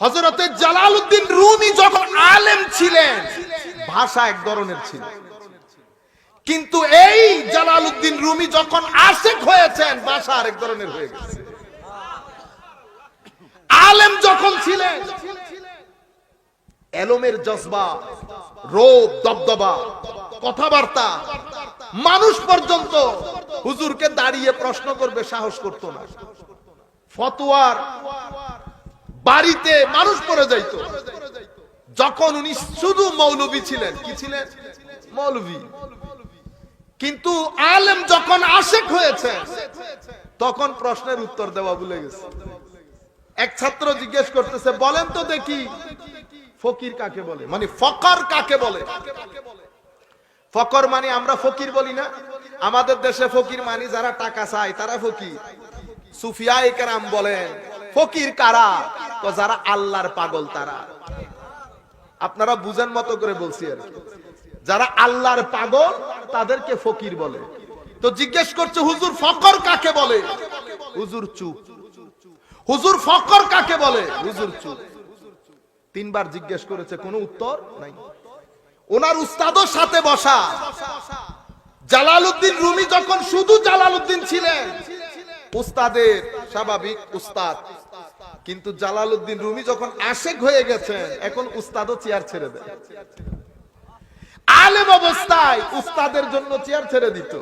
হজরতে Jalaluddin Rumi যখন আলেম ছিলেন, ভাষা এক ধরনের ছিল। কিন্তু এই জালালউদ্দিন রুমি যখন আশেক হয়েছেন, ভাষা আরেক ধরনের হয়ে গেছে। আলেম যখন ছিলেন, এলমের জজবা, রোদ, দবদবা, কথাবার্তা, মানুষ পর্যন্ত হুজুরকে দাঁড়িয়ে প্রশ্ন করবে, সাহস করতো না। ফতোয়ার বাড়িতে মানুষ পড়ে যাইতো। যখন উনি শুধু মৌলবী ছিলেন, কি ছিলেন? মৌলবী। কিন্তু আলেম যখন আশেক হয়েছে, তখন প্রশ্নের উত্তর দেওয়া ভুলে গেছে। এক ছাত্র জিজ্ঞেস করতেছে, বলেন তো দেখি, ফকির কাকে বলে? মানে ফকর কাকে বলে? ফকর মানে আমরা ফকির বলি না। আমাদের দেশে ফকির মানে যারা টাকা চায়, তারা ফকির। সুফিয়া একরাম বলেন ফকির কারা? তো যারা আল্লাহর পাগল তারা। আপনারা বুঝেন মতো করে বলছি আর যারা আল্লাহর পাগল, তাদেরকে ফকির বলে। তো জিজ্ঞেস করছে, হুজুর ফকর কাকে বলে? হুজুর চুপ। হুজুর ফকর কাকে বলে? হুজুর চুপ। তিনবার জিজ্ঞেস করেছে, কোনো উত্তর নাই। ওনার উস্তাদর সাথে বসা। জালালউদ্দিন রুমি যখন শুধু জালালউদ্দিন ছিলেন, উস্তাদের স্বাভাবিক উস্তাদ। কিন্তু জালালউদ্দিন রুমি যখন আশেক হয়ে গেছেন, এখন উস্তাদও চেয়ার ছেড়ে দেয়। আলেম অবস্থায় উস্তাদের জন্য চেয়ার ছেড়ে দিত।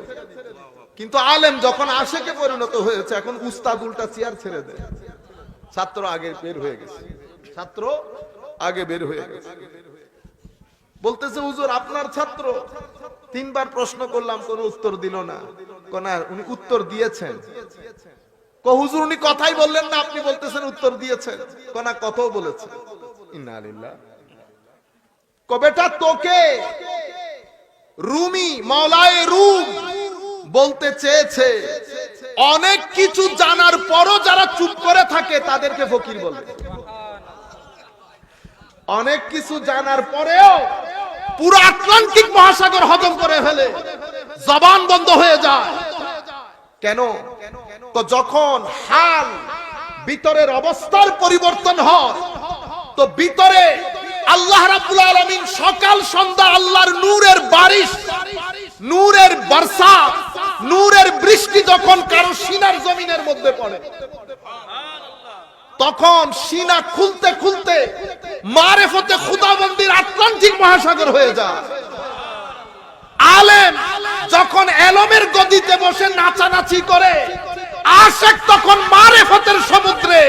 কিন্তু আলেম যখন আশেকে পরিণত হয়েছে, এখন উস্তাদ উল্টা চেয়ার ছেড়ে দেয়। ছাত্র আগে বের হয়ে গেছে। ছাত্র আগে বের হয়ে গেছে। বলতেছে, হুজুর, আপনার ছাত্র। তিনবার প্রশ্ন করলাম, কোনো উত্তর দিল না। কোন, উনি উত্তর দিয়েছেন। হুজুর উনি কথাই বললেন না আপনি বলতেছেন উত্তর দিয়েছেন। কোনা কথাও লিল্লাহ। কবেটা তোকে রুমি মাওলায়ে রুম বলতে চেয়েছে। অনেক কিছু জানার পরও যারা চুপ করে থাকে তাদেরকে ফকির বলে। অনেক কিছু জানার পরেও পুরো আটলান্টিক মহাসাগর হজম করে ফেলে। জবান বন্ধ হয়ে যায়। কেন? তো যখন হাল ভিতরের অবস্থার পরিবর্তন হয়, তো ভিতরে আল্লাহ রাব্বুল আলামিন সকাল সন্ধ্যা আল্লাহর নূরের বারিশ, নূরের বর্ষা, নূরের বৃষ্টি যখন কারও সিনার জমিনের মধ্যে পড়ে, তখন সিনা খুলতে খুলতে মারেফতে খুদাবন্দির আটলান্টিক মহাসাগর হয়ে যায়। আলেম যখন এলমের গদিতে বসে নাচানাচি করে আশেক তখন মারেফতের সমুদ্রে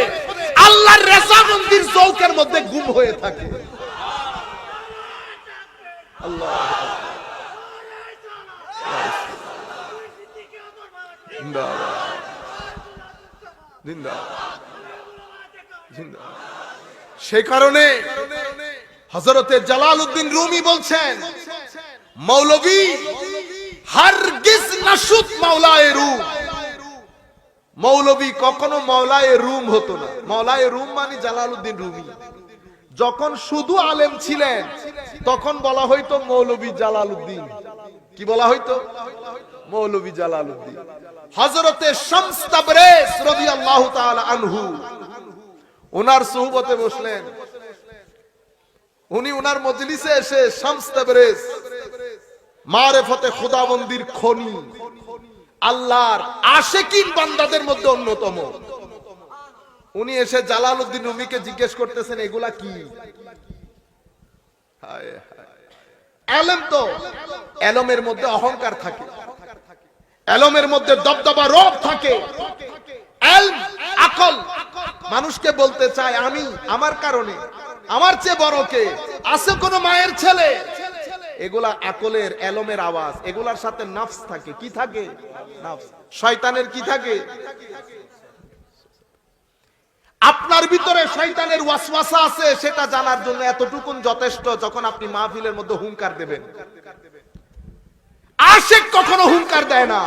আল্লাহর রেজামন্দির চৌকের মধ্যে গুম হয়ে থাকে। সে কারণে হজরতে জালালউদ্দিন রুমি বলছেন, মৌলবী, হারগিজ নাসুত মাওলায়ে রুম। মৌলবী কখনো মাওলায়ে রুম হতো না। মাওলায়ে রুম মানে জালালউদ্দিন রুমি। যখন শুধু আলেম ছিলেন, তখন বলা হইতো মৌলবী জালালউদ্দিন। কি বলা হইতো? মৌলবী জালালউদ্দিন। হযরতে শামস রাদিয়াল্লাহু তাআলা আনহু ওনার সুহবতে বসলেন। উনি ওনার মজলিসে এসে শামস মারেফতে খুদাবন্দির খনি আল্লাহর আশেকিন বান্দাদের মধ্যে অন্যতম। উনি এসে জালালউদ্দিন রুমিকে জিজ্ঞেস করতেছেন, এগুলা কি? তো। এলমের মধ্যে অহংকার থাকে। এলমের মধ্যে দবদবা রব থাকে। এলম, আকল। মানুষকে বলতে চায়, আমি, আমার কারণে। আমার চেয়ে বড় কে? আছে কোনো মায়ের ছেলে? এগুলা আকলের, এলমের আওয়াজ, এগুলার সাথে নাফস থাকে। কি থাকে? শয়তানের কি থাকে? আপনার ভিতরে শয়তানের ওয়াসওয়াসা আছে, সেটা জানার জন্য এতটুকুন যথেষ্ট যখন আপনি মাহফিলের মধ্যে হুঙ্কার দেবেন। আশেক কখনো হুঙ্কার দেয় না।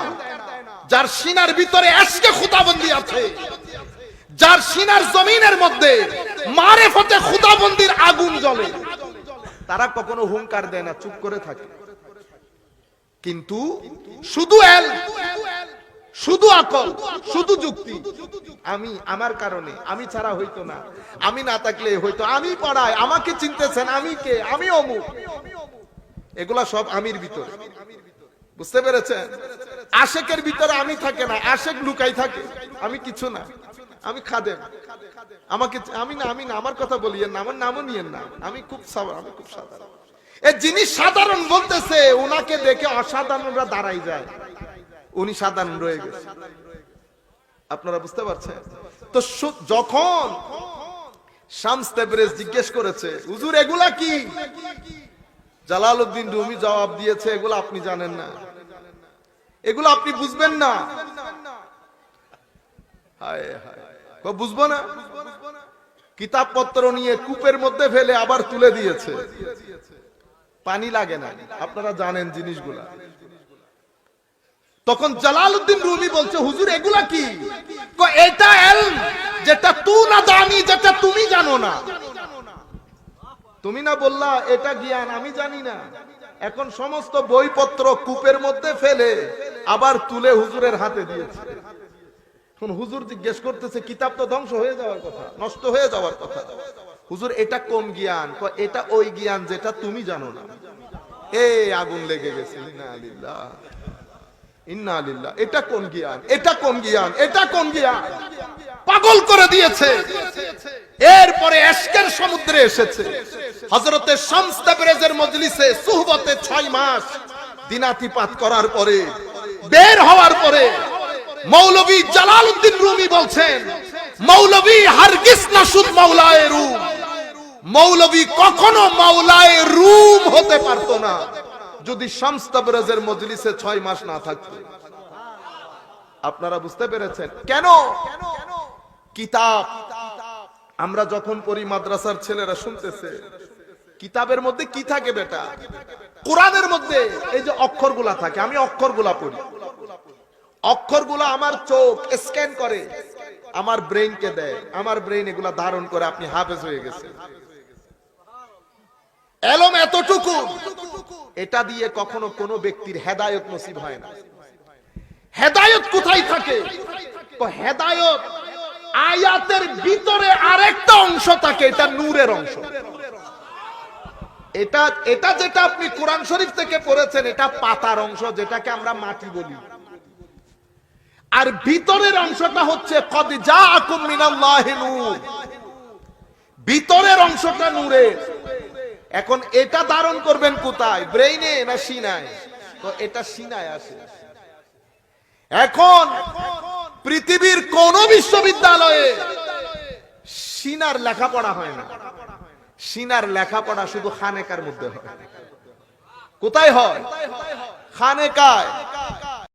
যার সিনার ভিতরে আজকে খুদাবন্দি আছে। যার সিনার জমিনের মধ্যে মারেফতে খুদাবন্দির আগুন জ্বলে। তারা কখনো হুঙ্কার দেয় না, চুপ করে থাকে। কিন্তু শুধু শুধু আকল, শুধু যুক্তি। আমি, আমার কারণে, আমি ছাড়া হইতো না। আমি না থাকলে হইতো, আমি পড়াই আমাকে চিনতেছেন, আমি কে? আমি অমুক। এগুলা সব আমির ভিতরে। বুঝতে পেরেছেন? আশেকের ভিতরে আমি থাকে না, আশেক লুকাই থাকে। আমি কিছু না। আমি খাদেম। আমাকে আমি না আমি না আমার কথা বলিয়েন না, আমার নামও নিয়েন না। আমি খুব আমি খুব সাধারণ। এই জিনিস সাধারণ বলতেছে ওনাকে দেখে অসাধারণরা দাঁড়াই যায়। উনি সাধারণ রয়ে গেছে। আপনারা বুঝতে পারছেন? তো যখন শামস তেবরেজ জিজ্ঞেস করেছে, হুজুর, এগুলা কি? জালালউদ্দিন রুমি জবাব দিয়েছে, এগুলো আপনি জানেন না। এগুলো আপনি বুঝবেন না। হায় হায়। বুঝব না? কিতাবপত্র নিয়ে কূপের মধ্যে ফেলে আবার তুলে দিয়েছে। পানি লাগে না। আপনারা জানেন জিনিসগুলা। তখন জালালউদ্দিন রুমি বলছে, হুজুর, এগুলা কি? এটা এলম, যেটা তু না জানি, যেটা তুমি জানো না। তুমি না বললা, এটা জ্ঞান, আমি জানি না। এখন সমস্ত বইপত্র কূপের মধ্যে ফেলে আবার তুলে হুজুরের হাতে দিয়েছে। এখন হুজুর জিজ্ঞেস করতেছে, কিতাব তো ধ্বংস হয়ে যাওয়ার কথা, নষ্ট হয়ে যাওয়ার কথা। হুজুর, এটা কোন জ্ঞান? এটা ওই জ্ঞান যেটা তুমি জানো না। এ, আগুন লেগে গেছে, ইন্না এটা কোন জ্ঞান? এটা কোন জ্ঞান? এটা কোন জ্ঞান? পাগল করে দিয়েছে। এরপরে এশকের সমুদ্রে এসেছে। হযরতে শামস তাবরেজের মজলিসে সুহবতে 6 মাস দিনাতিপাত করার পরে, বের হওয়ার পরে মৌলভী জালালউদ্দিন রুমি বলছেন মৌলভী হারগিজ না শুধ মাওলায়ে রুম। মৌলভী কখনো মাওলায়ে রুম হতে পারতো না, যদি শামস তাবরেজের মজলিসে 6 মাস না থাকতো। আপনারা বুঝতে পেরেছেন? কেন? কিতাব। আমরা যখন পড়ি, মাদ্রাসার ছেলেরা শুনতেছে, কিতাবের মধ্যে কি থাকে বেটা? কোরআনের মধ্যে এই যে অক্ষরগুলা থাকে, আমি অক্ষরগুলা পড়ি। অক্ষরগুলা আমার চোখ স্ক্যান করে, আমার ব্রেইনকে দেয়। আমার ব্রেইন এগুলা ধারণ করে আপনি হাফেজ হয়ে গেছে এলম এতটুকু, এটা দিয়ে কখনো কোনো ব্যক্তির হেদায়ত নসিব হয় না। হেদায়ত কোথায় থাকে? তো হেদায়ত আয়াতের ভিতরে আরেকটা অংশ থাকে, এটা নূরের অংশ। এটা এটা যেটা আপনি কোরআন শরীফ থেকে পড়েছেন, এটা পাতার অংশ যেটাকে আমরা মাটি বলি। আর ভিতরের অংশটা হচ্ছে, কদ জাআকুম মিনাল্লাহি নূর। ভিতরের অংশটা নূরের এখন এটা ধারণ করবেন কোথায়? ব্রেইনে না সিনায়? তো এটা সিনায় আসে। এখন পৃথিবীর কোন বিশ্ববিদ্যালয়ে সিনার লেখাপড়া হয় না। সিনার লেখাপড়া শুধু খানেকার মধ্যে হয়। কোথায় হয়? খানেকায়।